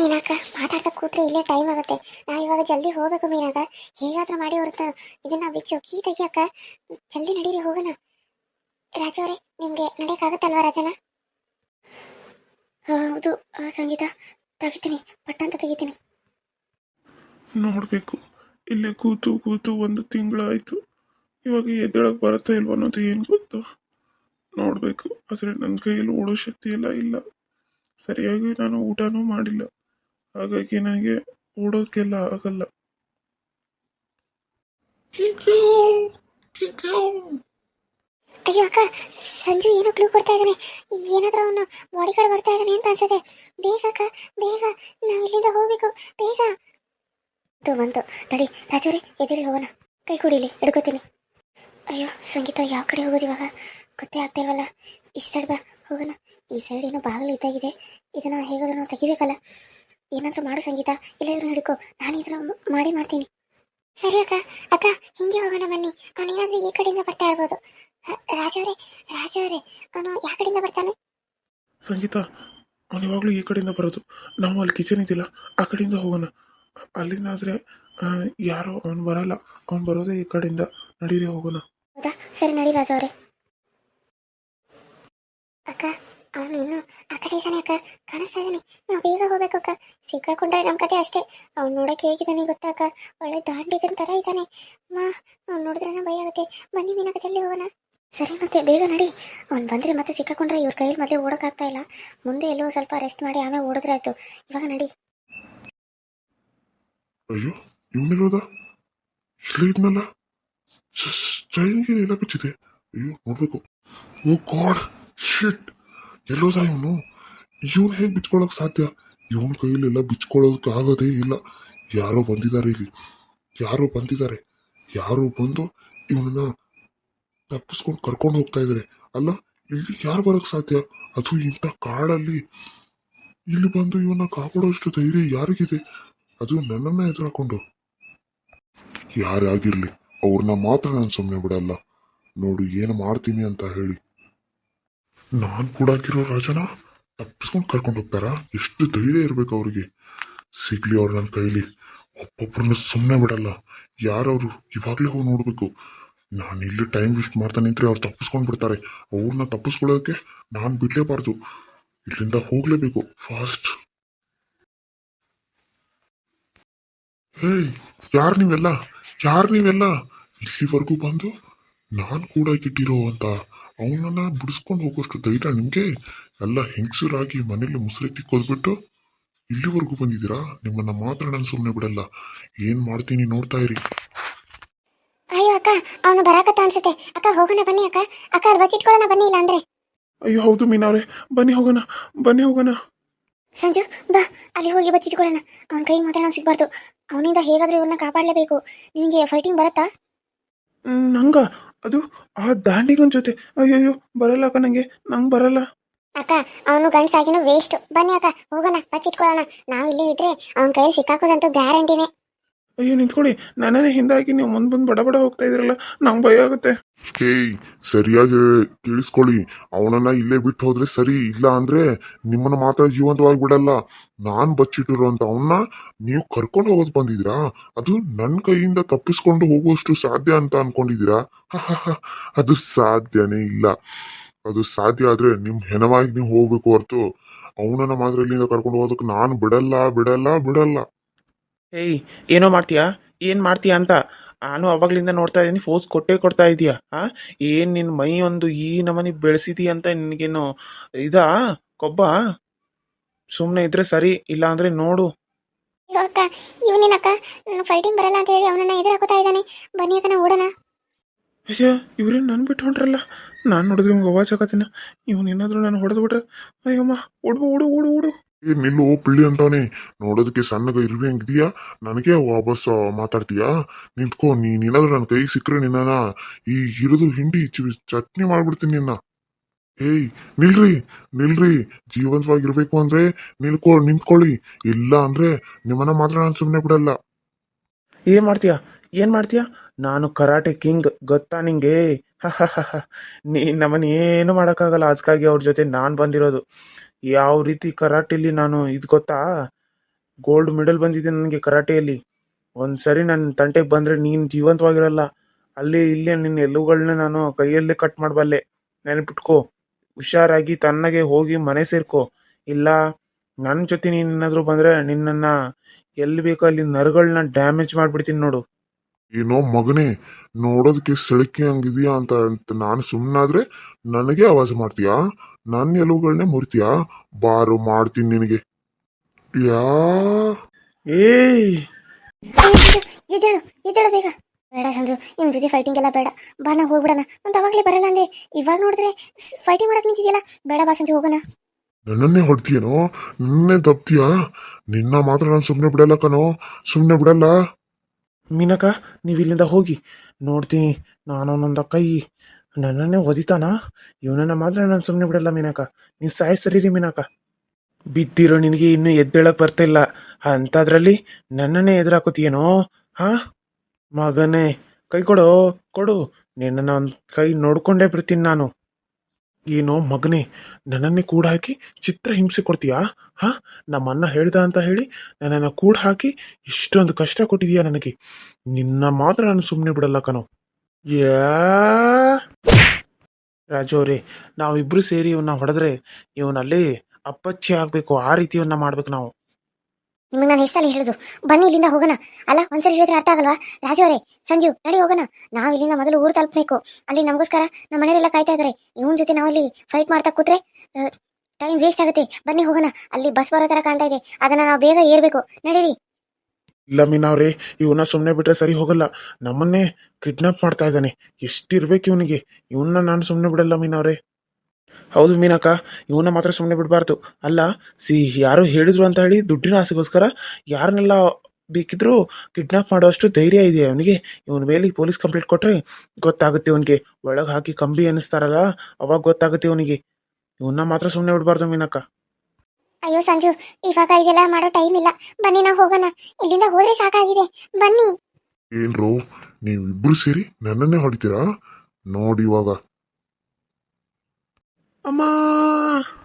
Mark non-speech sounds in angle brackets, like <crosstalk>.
ಮೀನಾಕ ಮಾತಾಡ್ತಾ ಕೂತ್ರೆ ಇಲ್ಲೇ ಟೈಮ್ ಆಗುತ್ತೆ. ನಾವು ಇವಾಗ ಜಲ್ದಿ ಹೋಗ್ಬೇಕು ಮೀನಾಕ. ಹೇಗಾದ್ರೂ ಮಾಡಿ ಹೊರತು ಇದನ್ನ ಬಿಚ್ಚು. ಕೀ ತೆಗಿಯಕ್ಕ. ಜಲ್ದಿ ನಡೀರಿ, ಹೋಗೋಣ. ರಾಜವ್ರೆ ಅವರೇ, ನಿಮ್ಗೆ ನಡೆಯಕ್ಕಾಗತ್ತಲ್ವಾ ರಾಜನ ಹೌದು. ಸಂಗೀತ, ತೆಗಿತೀನಿ. ಪಟ್ಟಂತ ತೆಗಿತೀನಿ. ನೋಡಬೇಕು. ಇಲ್ಲೇ ಕೂತು ಕೂತು ಒಂದು ತಿಂಗಳಾಯಿತು. ಇವಾಗ ಎದ್ದೇಳಕ್ಕೆ ಬರುತ್ತಾ ಇಲ್ವ ಅನ್ನೋದು ಏನು ಗೊತ್ತು? ನೋಡಬೇಕು. ಆದರೆ ನನ್ನ ಕೈಯಲ್ಲಿ ಓಡೋ ಶಕ್ತಿ ಎಲ್ಲ ಇಲ್ಲ. ಸರಿಯಾಗಿ ನಾನು ಊಟನೂ ಮಾಡಿಲ್ಲ. ಹಾಗಾಗಿ ನನಗೆ ಓಡೋದಕ್ಕೆಲ್ಲ ಆಗಲ್ಲ. ಅಯ್ಯೋ ಅಕ್ಕ ಸಂಜು ಏನೋ ಕ್ಲೂ ಕೊಡ್ತಾ ಇದ್ದಾನೆ. ಏನಾದ್ರೂ ಅವನು ಬಾಡಿ ಕಾರ್ಡ್ ಬರ್ತಾ ಇದ್ದಾನೆ ಅಂತ ಅನ್ಸುತ್ತೆ. ಬೇಗ ಅಕ್ಕ ಬೇಗ. ನಾವು ಇಲ್ಲಿಂದ ಹೋಗ್ಬೇಕು. ಬೇಗ. ಬಂತು ಬಂತು. ತಡಿ ರಾಜವ್ರೆ ಎದುರಿ ಹೋಗೋಣ. ಕೈ ಕುಡಿಲಿ ಹಿಡ್ಕೋತೀನಿ. ಅಯ್ಯೋ ಸಂಗೀತ ಯಾವ ಕಡೆ ಹೋಗೋದು ಇವಾಗ? ಗೊತ್ತೇ ಆಗ್ತಾ ಇಷ್ಟ ಈ ಸೈಡ್ ಬಾ ಹೋಗೋಣ. ಈ ಸೈಡ್ ಏನೋ ಬಾಗಿಲು ಇದ್ದಾಗಿದೆ. ಇದನ್ನ ಹೇಗಾದ್ರೂ ನಾವು ತೆಗಿಬೇಕಲ್ಲ. ಏನಾದ್ರೂ ಮಾಡು ಸಂಗೀತ. ಇಲ್ಲ ಇವ್ರನ್ನ ಹಿಡ್ಕೋ ನಾನು ಇದನ್ನ ಮಾಡಿ ಮಾಡ್ತೀನಿ. ಸರಿ ಅಕ್ಕ. ಅಕ್ಕ ಹಿಂಗೆ ಹೋಗೋಣ ಬನ್ನಿ. ಅವನೇನಾದ್ರೂ ಈ ಕಡೆಯಿಂದ ಬರ್ತಾ ಇರ್ಬೋದು. ರಾಜವ್ರೆ ರಾಜವ್ರೆ ಅವನು ಯಾವ ಕಡೆಯಿಂದ ಬರ್ತಾನೆ? ಸಂಗೀತ ಅವನು ಯಾವಾಗಲೂ ಈ ಕಡೆಯಿಂದ ಬರೋದು. ನಾವು ಅಲ್ಲಿ ಕಿಚನ್ ಇದ್ದಿಲ್ಲ. ಆ ಕಡೆಯಿಂದ ಹೋಗೋಣ. ಅಲ್ಲಿಂದ ಆದ್ರೆ ಯಾರೋ ಅವನು ಬರಲ್ಲ. ಅವನು ಬರೋದೇ ಈ ಕಡೆಯಿಂದ. ನಡೀರಿ ಹೋಗೋಣ. ಹೌದಾ? ಸರಿ ನಡಿ ರಾಜವರೇ ಅಕ್ಕ ಅವನು ಇನ್ನು ಆ ಕಡೆ ಇದ್ದಾನೆ ಅಕ್ಕ ಕಾಣಿಸ್ತಾ ಇದ್ದಾನೆ. ನಾವು ಬೇಗ ಹೋಗ್ಬೇಕು ಅಕ್ಕ. ಸಿಕ್ಕಾಕೊಂಡ್ರೆ ನಮ್ಮ ಕತೆ ಅಷ್ಟೇ. ಅವ್ನು ನೋಡಕ್ಕೆ ಹೇಗಿದ್ದಾನೆ ಗೊತ್ತಾ ಅಕ್ಕ? ಒಳ್ಳೆ ದಾಂಡಿಗನ್ ಥರ ಇದ್ದಾನೆ. ಮಾ, ಅವ್ನು ನೋಡಿದ್ರೆ ಭಯ ಆಗುತ್ತೆ. ಬನ್ನಿ ಮೀನಕ್ಕ ಜಲ್ಲಿ ಹೋಗೋಣ. ಸರಿ ಮತ್ತೆ, ಬೇಗ ನಡಿ. ಅವ್ನು ಬಂದರೆ ಮತ್ತೆ ಸಿಕ್ಕಾಕೊಂಡ್ರೆ ಇವ್ರ ಕೈಯಲ್ಲಿ ಮೊದಲೇ ಓಡೋಕ್ಕಾಗ್ತಾ ಇಲ್ಲ. ಮುಂದೆ ಎಲ್ಲೋ ಸ್ವಲ್ಪ ರೆಸ್ಟ್ ಮಾಡಿ ಆಮೇಲೆ ಓಡಿದ್ರೆ ಆಯ್ತು. ಇವಾಗ ನಡಿ. ಅಯ್ಯೋ ಇವನಿರೋದ ಚೈನ್ಗೆ ಎಲ್ಲ ಅಯ್ಯೋ, ನೋಡ್ಬೇಕು. ಓ ಗಾಡ್ ಶಿಟ್ ಎಲ್ಲೋದ ಇವನು. ಇವನು ಹೇಗೆ ಬಿಚ್ಕೊಳಕ್ ಸಾಧ್ಯ? ಇವನ್ ಕೈಲೆಲ್ಲ ಬಿಚ್ಕೊಳ್ಳೋದಕ್ಕೆ ಆಗೋದೇ ಇಲ್ಲ. ಯಾರೋ ಬಂದಿದ್ದಾರೆ ಇಲ್ಲಿ. ಯಾರೋ ಬಂದಿದ್ದಾರೆ. ಯಾರೋ ಬಂದು ಇವನನ್ನ ತಪ್ಪಿಸ್ಕೊಂಡು ಕರ್ಕೊಂಡು ಹೋಗ್ತಾ ಇದ್ದಾರೆ ಅಲ್ಲ, ಇಲ್ಲಿ ಯಾರು ಬರಕ್ ಸಾಧ್ಯ? ಅದು ಇಂಥ ಕಾಡಲ್ಲಿ. ಇಲ್ಲಿ ಬಂದು ಇವನ್ನ ಕಾಪಾಡೋಷ್ಟು ಧೈರ್ಯ ಯಾರಿಗಿದೆ? ಅದು ನನ್ನನ್ನ ಎದುರಾಕೊಂಡು. ಯಾರೇ ಆಗಿರ್ಲಿ, ಅವ್ರನ್ನ ಮಾತ್ರ ನಾನು ಸುಮ್ಮನೆ ಬಿಡಲ್ಲ. ನೋಡು, ಏನು ಮಾಡ್ತೀನಿ ಅಂತ ಹೇಳಿ. ನಾನ್ ಕೂಡಾಕಿರೋ ರಾಜನ ತಪ್ಪಿಸ್ಕೊಂಡು ಕರ್ಕೊಂಡು ಹೋಗ್ತಾರಾ? ಎಷ್ಟು ಧೈರ್ಯ ಇರ್ಬೇಕು ಅವ್ರಿಗೆ. ಸಿಗ್ಲಿ ಅವ್ರು ನನ್ನ ಕೈಲಿ. ಒಬ್ಬೊಬ್ಬರನ್ನ ಸುಮ್ಮನೆ ಬಿಡಲ್ಲ. ಯಾರವರು ಇವಾಗಲೇ ಹೋಗಿ ನೋಡಬೇಕು. ನಾನು ಇಲ್ಲಿ ಟೈಮ್ ವೇಸ್ಟ್ ಮಾಡ್ತಾ ನಿಂತ್ರೆ ಅವ್ರು ತಪ್ಪಿಸ್ಕೊಂಡು ಬಿಡ್ತಾರೆ. ಅವ್ರನ್ನ ತಪ್ಪಿಸ್ಕೊಳ್ಳೋದಕ್ಕೆ ನಾನು ಬಿಡಲೇಬಾರ್ದು. ಇಲ್ಲಿಂದ ಹೋಗಲೇಬೇಕು. ಫಾಸ್ಟ್ ಏಯ್, ಯಾರು ನೀವೆಲ್ಲ? ಯಾರು ನೀವೆಲ್ಲ? ಇಲ್ಲಿವರೆಗೂ ಬಂದು ನಾನು ಕೂಡ ಕಿಟ್ಟಿರೋ ಅಂತ. ಅವನನ್ನ ಬಿಡಿಸ್ಕೊಂಡು ಹೋಗೋಷ್ಟು ಧೈರ್ಯ ನಿಮಗೆ? ಎಲ್ಲ ಹೆಂಗಸರಾಗಿ ಮನೇಲಿ ಮುಸುರೆ ತಿಕ್ಕೋದ್ಬಿಟ್ಟು ಇಲ್ಲಿವರೆಗೂ ಬಂದಿದ್ದೀರಾ? ನಿಮ್ಮನ್ನ ಮಾತ್ರ ನಾನು ಸುಮ್ಮನೆ ಬಿಡಲ್ಲ. ಏನು ಮಾಡ್ತೀನಿ ನೋಡ್ತಾ ಇರಿ. ಅಯ್ಯೋ ಅಕ್ಕ ಅವನು ಬರಾಕತ್ತ ಅನ್ಸುತ್ತೆ. ಅಕ್ಕ ಹೋಗೋಣ ಬನ್ನಿ ಅಕ್ಕ. ಅಕ್ಕ ಅಲ್ಲಿ ಇಟ್ಕೊಳ್ಳೋಣ ಬನ್ನಿ ಇಲ್ಲ ಅಂದ್ರೆ. ಅಯ್ಯೋ ಹೌದು ಮೀನವ್ರೆ ಬನ್ನಿ ಹೋಗೋಣ ಬನ್ನಿ ಹೋಗೋಣ. ಸಂಜು ಬಾ. ಅಲ್ಲಿ ಹೋಗಿ ಬಚ್ಚಿಟ್ಕೊಳ್ಳೋಣ ಅವನ ಕೈ ಮಾತ್ರ ನಾವು ಸಿಗ್ಬಾರ್ದು. ಅವನಿಂದ ಹೇಗಾದ್ರೂ ಇವ್ರನ್ನ ಕಾಪಾಡಲೇಬೇಕು. ನಿನಗೆ ಫೈಟಿಂಗ್ ಬರುತ್ತಾ? ಹ್ಮ್, ನಂಗ? ಅದು ಆ ದಾಂಡಿಗನ್ ಜೊತೆ. ಅಯ್ಯಯ್ಯೋ ಬರಲ್ಲ ಅಕ್ಕ ನಂಗೆ. ನಂಗ್ ಬರಲ್ಲ. ಅಕ್ಕ ಅವನು ಗಂಡ್ಸಾಗಿನೂ ವೇಸ್ಟ್ ಬನ್ನಿ ಅಕ್ಕ ಹೋಗೋಣ ಬಚ್ಚಿಟ್ಕೊಳ್ಳೋಣ ನಾವು ಇಲ್ಲೇ ಇದ್ರೆ ಅವನ ಕೈ ಸಿಕ್ಕಾಕೋದಂತೂ ಗ್ಯಾರಂಟಿನೇ ಅಯ್ಯೋ ನಿಂತ್ಕೊಳ್ಳಿ. ನನ್ನನ್ನೇ ಹಿಂದಾಗಿ ನೀವು ಮುಂದ್ ಬಂದು ಬಡ ಬಡ ಹೋಗ್ತಾ ಇದ್ರಲ್ಲ ನಂಗೆ ಭಯ ಆಗುತ್ತೆ. ಹೇಯ್ ಸರಿಯಾಗಿ ಕೇಳಿಸ್ಕೊಳ್ಳಿ ಅವನನ್ನ ಇಲ್ಲೇ ಬಿಟ್ಟು ಹೋದ್ರೆ ಸರಿ, ಇಲ್ಲ ಅಂದ್ರೆ ನಿಮ್ಮನ್ನ ಮಾತ್ರ ಜೀವಂತವಾಗಿ ಬಿಡಲ್ಲ ನಾನ್ ಬಚ್ಚಿಟ್ಟಿರುವಂತ ಅವನ್ನ ನೀವು ಕರ್ಕೊಂಡು ಹೋಗೋದು ಬಂದಿದ್ದೀರಾ? ಅದು ನನ್ನ ಕೈಯಿಂದ ತಪ್ಪಿಸ್ಕೊಂಡು ಹೋಗುವಷ್ಟು ಸಾಧ್ಯ ಅಂತ ಅನ್ಕೊಂಡಿದ್ದೀರಾ? ಅದು ಸಾಧ್ಯನೇ ಇಲ್ಲ. ಅದು ಸಾಧ್ಯ ಆದ್ರೆ ನಿಮ್ ಹೆನವಾಗಿ ನೀವು ಹೋಗ್ಬೇಕು ಹೊರತು. ಅವನನ್ನ ಮಾತ್ರ ಇಲ್ಲಿಂದ ಕರ್ಕೊಂಡು ಹೋಗೋದಕ್ಕೆ ನಾನು ಬಿಡಲ್ಲ ಬಿಡಲ್ಲ ಬಿಡಲ್ಲ. ಏಯ್, ಏನೋ ಮಾಡ್ತೀಯಾ? ಏನ್ ಮಾಡ್ತೀಯಾ ಅಂತ ನಾನು ಅವಾಗ್ಲಿಂದ ನೋಡ್ತಾ ಇದ್ದೀನಿ ಫೋರ್ಸ್ ಕೊಟ್ಟೇ ಕೊಡ್ತಾ ಇದೀಯಾ? ಆ? ಏನು ನಿನ್ನ ಮೈ ಒಂದು ಈ ನಮನಿ ಬೆಳೆಸಿದಿ ಅಂತ ನಿನ್ಗೇನು ಇದಾ? ಕೊಬ್ಬ? ಸುಮ್ಮನೆ ಇದ್ರೆ ಸರಿ ಇಲ್ಲ ಅಂದ್ರೆ ನೋಡು. ಅಯ್ಯೋ ಅಕ್ಕ ಇವನೇನಕ್ಕ? ಫೈಟಿಂಗ್ ಬರಲ್ಲ ಅಂತ ಹೇಳಿ ಅವನನ್ನ ಎದುರು ಹಾಕೋತಾ ಇದ್ದಾನೆ. ಬನ್ನಿ ಅಕ್ಕ ನಾವು ಓಡೋಣ. ಅಯ್ಯ ಇವ್ರೇನು ನನ್ನ ಬಿಟ್ಟು ಹೊಂಟ್ರಲ್ಲ? ನಾನು ನೋಡಿದ್ರೆ ಇವ್ಗೆ ಅವಾಜ್ ಆಗತ್ತೀನ ಇವನೇನಾದ್ರೂ ನಾನು ಹೊಡೆದು ಬಿಟ್ರೆ ಅಯ್ಯಮ್ಮ ಓಡು ಓಡು ಓಡು ಓಡು. ಏ, ನಿಲ್ಲು, ಪಿಳ್ಳಿ ಅಂತಾನೆ. ನೋಡೋದಕ್ಕೆ ಸಣ್ಣಗ ಇರುವೆ ಹಂಗಿದೀಯಾ? ನನಗೆ ವಾಪಸ್ ಮಾತಾಡ್ತೀಯಾ? ನಿಂತ್ಕೋ, ನೀ ಏನಾದ್ರು ನನ್ನ ಕೈ ಸಿಕ್ಕರೆ ನಿನ್ನ ಈ ಹಿರಿದು ಹಿಂಡಿ ಚಿ- ಚಟ್ನಿ ಮಾಡ್ಬಿಡ್ತೀನಿ ನಿನ್ನ. ಏಯ್, ನಿಲ್ರಿ ನಿಲ್ರಿ. ಜೀವಂತವಾಗಿರ್ಬೇಕು ಅಂದ್ರೆ ನಿಲ್ಕೋ, ನಿಂತ್ಕೊಳ್ಳಿ. ಇಲ್ಲ ಅಂದ್ರೆ ನಿಮ್ಮನ್ನ ಮಾತ್ರ ನಾನು ಸುಮ್ಮನೆ ಬಿಡಲ್ಲ. ಏನ್ ಮಾಡ್ತೀಯಾ? ಏನ್ ಮಾಡ್ತೀಯಾ? ನಾನು ಕರಾಟೆ ಕಿಂಗ್, ಗೊತ್ತಾ ನಿಂಗೆ? <laughs> ನೀ ನಮ್ಮನ್ನ ಏನು ಮಾಡೋಕ್ಕಾಗಲ್ಲ. ಅದಕ್ಕಾಗಿ ಅವ್ರ ಜೊತೆ ನಾನು ಬಂದಿರೋದು. ಯಾವ ರೀತಿ ಕರಾಟೆಯಲ್ಲಿ ನಾನು ಇದು ಗೊತ್ತಾ? ಗೋಲ್ಡ್ ಮೆಡಲ್ ಬಂದಿದೆ ನನಗೆ ಕರಾಟೆಯಲ್ಲಿ. ಒಂದು ಸರಿ ನನ್ನ ತಂಟೆಗೆ ಬಂದರೆ ನೀನು ಜೀವಂತವಾಗಿರಲ್ಲ. ಅಲ್ಲಿ ಇಲ್ಲೇ ನಿನ್ನ ಎಲ್ಲುಗಳನ್ನ ನಾನು ಕೈಯಲ್ಲೇ ಕಟ್ ಮಾಡಬಲ್ಲೆ. ನೆನಪಿಟ್ಕೋ. ಹುಷಾರಾಗಿ ತನ್ನಗೆ ಹೋಗಿ ಮನೆ ಸೇರ್ಕೋ. ಇಲ್ಲ ನನ್ನ ಜೊತೆ ನೀನೇನಾದರೂ ಬಂದರೆ ನಿನ್ನನ್ನು ಎಲ್ಲಿ ಬೇಕೋ ಅಲ್ಲಿ ನರಗಳನ್ನ ಡ್ಯಾಮೇಜ್ ಮಾಡಿಬಿಡ್ತೀನಿ ನೋಡು. ಏನೋ ಮಗನೇ ನೋಡೋದಕ್ಕೆ ಸೆಳಕೆ ಹಂಗಿದೀಯಾ ಅಂತ ಅಂತ ನಾನು ಸುಮ್ಮನಾದ್ರೆ ನನಗೆ ಆವಾಜ್ ಮಾಡ್ತೀಯಾ? ನನ್ನ ಎಲುವುಗಳನ್ನೇ ಮುರಿತೀಯಾ? ಬಾರು ಮಾಡ್ತೀನಿ ನಿನಗೆ. ಯಾ. ಏಯ್. ಎದ್ದೇಳು ಎದ್ದೇಳು ಬೇಗ. ಬೇಡ ಸಂಜು ಇವನ್ ಜೊತೆ ಫೈಟಿಂಗ್ ಎಲ್ಲ ಬೇಡ. ಬಾ ನಾ ಹೋಗ್ಬಿಡಣ. ಅಂತ ಅವಾಗ್ಲೇ ಬರಲ್ಲ ಅಂದೆ. ಇವಾಗ ನೋಡಿದ್ರೆ ಫೈಟಿಂಗ್ ಮಾಡಕ್ ನಿಂತಿದ್ಯಲ್ಲ? ಬೇಡ ಬಾ ಸಂಜು ಹೋಗೋಣ. ನನ್ನನ್ನೇ ಹೊಡ್ತೀಯನೋ? ನನ್ನೇ ತಪ್ತೀಯಾ? ನಿನ್ನ ಮಾತ್ರ ನಾನು ಸುಮ್ಮನೆ ಬಿಡಲ್ಲ ಕಣೋ. ಸುಮ್ಮನೆ ಬಿಡಲ್ಲ. ಮೀನಕ ನೀವು ಇಲ್ಲಿಂದ ಹೋಗಿ. ನೋಡ್ತೀನಿ, ನಾನು ನಾನೊಂದೊಂದ ಕೈ ನನ್ನನ್ನೇ ಒದಿತಾನ? ಇವನನ್ನ ಮಾತ್ರ ನಾನು ಸುಮ್ಮನೆ ಬಿಡಲ್ಲ ಮೀನಕ ನೀವು ಸಾಯಿಸ್ರಿ ಮೀನಕ ಬಿದ್ದಿರೋ ನಿನಗೆ ಇನ್ನೂ ಎದ್ದೇಳಕ್ ಬರ್ತಾ ಇಲ್ಲ. ಅಂಥದ್ರಲ್ಲಿ ನನ್ನನ್ನೇ ಎದುರಾಕೋತೀಯೇನೋ? ಹಾ? ಮಗನೇ, ಕೈ ಕೊಡೋ, ಕೊಡು. ನಿನ್ನನ್ನು ಒಂದು ಕೈ ನೋಡ್ಕೊಂಡೇ ಬಿಡ್ತೀನಿ ನಾನು. ಏನೋ ಮಗನೇ, ನನ್ನನ್ನೇ ಕೂಡ ಹಾಕಿ ಚಿತ್ರ ಹಿಂಸೆ ಕೊಡ್ತೀಯಾ? ಹಾ? ನಮ್ಮ ಹೇಳ್ದ ಅಂತ ಹೇಳಿ ನನ್ನನ್ನು ಕೂಡ ಹಾಕಿ ಇಷ್ಟೊಂದು ಕಷ್ಟ ಕೊಟ್ಟಿದೀಯಾ ನನಗೆ. ನಿನ್ನ ಮಾತ್ರ ನಾನು ಸುಮ್ಮನೆ ಬಿಡಲ್ಲ ಕಣೋ. ಯಾ? ರಾಜು ಅವರೇ, ನಾವಿಬ್ರು ಸೇರಿ ಇವನ್ನ ಹೊಡೆದ್ರೆ ಇವನಲ್ಲಿ ಅಪ್ಪಚ್ಚಿ ಆಗಬೇಕು, ಆ ರೀತಿಯನ್ನ ಮಾಡ್ಬೇಕು ನಾವು. ನಿಮಗೆ ನಾನು ಎಷ್ಟು ಸಲ ಹೇಳುದು? ಬನ್ನಿ ಇಲ್ಲಿಂದ ಹೋಗೋಣ. ಅಲ್ಲ ಒಂದ್ಸರಿ ಹೇಳಿದ್ರೆ ಅರ್ಥ ಆಗಲ್ವಾ? ರಾಜು ಅವರೇ, ಸಂಜು, ನಡಿ ಹೋಗೋಣ. ನಾವು ಇಲ್ಲಿಂದ ಮೊದಲು ಊರು ತಲುಪಬೇಕು. ಅಲ್ಲಿ ನಮಗೋಸ್ಕರ ನಮ್ಮ ಮನೆಯವರೆಲ್ಲ ಕಾಯ್ತಾ ಇದ್ದಾರೆ ಇವನ್ ಜೊತೆ ನಾವು ಅಲ್ಲಿ ಫೈಟ್ ಮಾಡ್ತಾ ಕೂತ್ರೆ ಟೈಮ್ ವೇಸ್ಟ್ ಆಗುತ್ತೆ. ಬನ್ನಿ ಹೋಗೋಣ. ಅಲ್ಲಿ ಬಸ್ ಬರೋ ತರ ಕಾಣ್ತಾ ಇದೆ. ಅದನ್ನ ನಾವು ಬೇಗ ಏರ್ಬೇಕು. ನಡೀರಿ. ಇಲ್ಲ ಮೀನವ್ರೆ ಇವನ್ನ ಸುಮ್ಮನೆ ಬಿಟ್ರೆ ಸರಿ ಹೋಗಲ್ಲ. ನಮ್ಮನ್ನೇ ಕಿಡ್ನಾಪ್ ಮಾಡ್ತಾ ಇದ್ದಾನೆ. ಎಷ್ಟಿರ್ಬೇಕು ಇವನಿಗೆ. ಇವನ್ನ ನಾನು ಸುಮ್ಮನೆ ಬಿಡಲ್ಲ ಮೀನವ್ರೆ ಹೌದು ಮೀನಕ್ಕ ಇವನ್ನ ಮಾತ್ರ ಸುಮ್ಮನೆ ಬಿಡಬಾರ್ದು. ಅಲ್ಲ ಸಿ ಯಾರು ಹೇಳಿದ್ರು ಅಂತ ಹೇಳಿ ದುಡ್ಡಿನ ಆಸೆಗೋಸ್ಕರ ಯಾರನ್ನೆಲ್ಲ ಬೇಕಿದ್ರು ಕಿಡ್ನಾಪ್ ಮಾಡುವಷ್ಟು ಧೈರ್ಯ ಇದೆ ಅವನಿಗೆ? ಇವನ ಮೇಲೆ ಪೊಲೀಸ್ ಕಂಪ್ಲೇಂಟ್ ಕೊಟ್ರೆ ಗೊತ್ತಾಗುತ್ತೆ ಅವನಿಗೆ. ಒಳಗೆ ಹಾಕಿ ಕಂಬಿ ಅನ್ನಿಸ್ತಾರಲ್ಲ ಅವಾಗ ಗೊತ್ತಾಗುತ್ತೆ ಅವನಿಗೆ. ಇವನ್ನ ಮಾತ್ರ ಸುಮ್ಮನೆ ಬಿಡಬಾರ್ದು ಮೀನಕ್ಕ. ಅಯ್ಯೋ ಸಂಜು ಇವಾಗ ಇದೆಲ್ಲ ಮಾಡೋ ಟೈಮ್ ಇಲ್ಲ. ಬನ್ನಿ ನಾವು ಹೋಗೋಣ. ಇಲ್ಲಿಂದ ಹೋದ್ರೆ ಸಾಕಾಗಿದೆ. ಬನ್ನಿ. ಏನ್ರೋ ನೀವು ಇಬ್ರು ಸೇರಿ ನನ್ನನ್ನೇ ಹೊಡಿತೀರಾ? ನೋಡಿ ಇವಾಗ. 阿妈。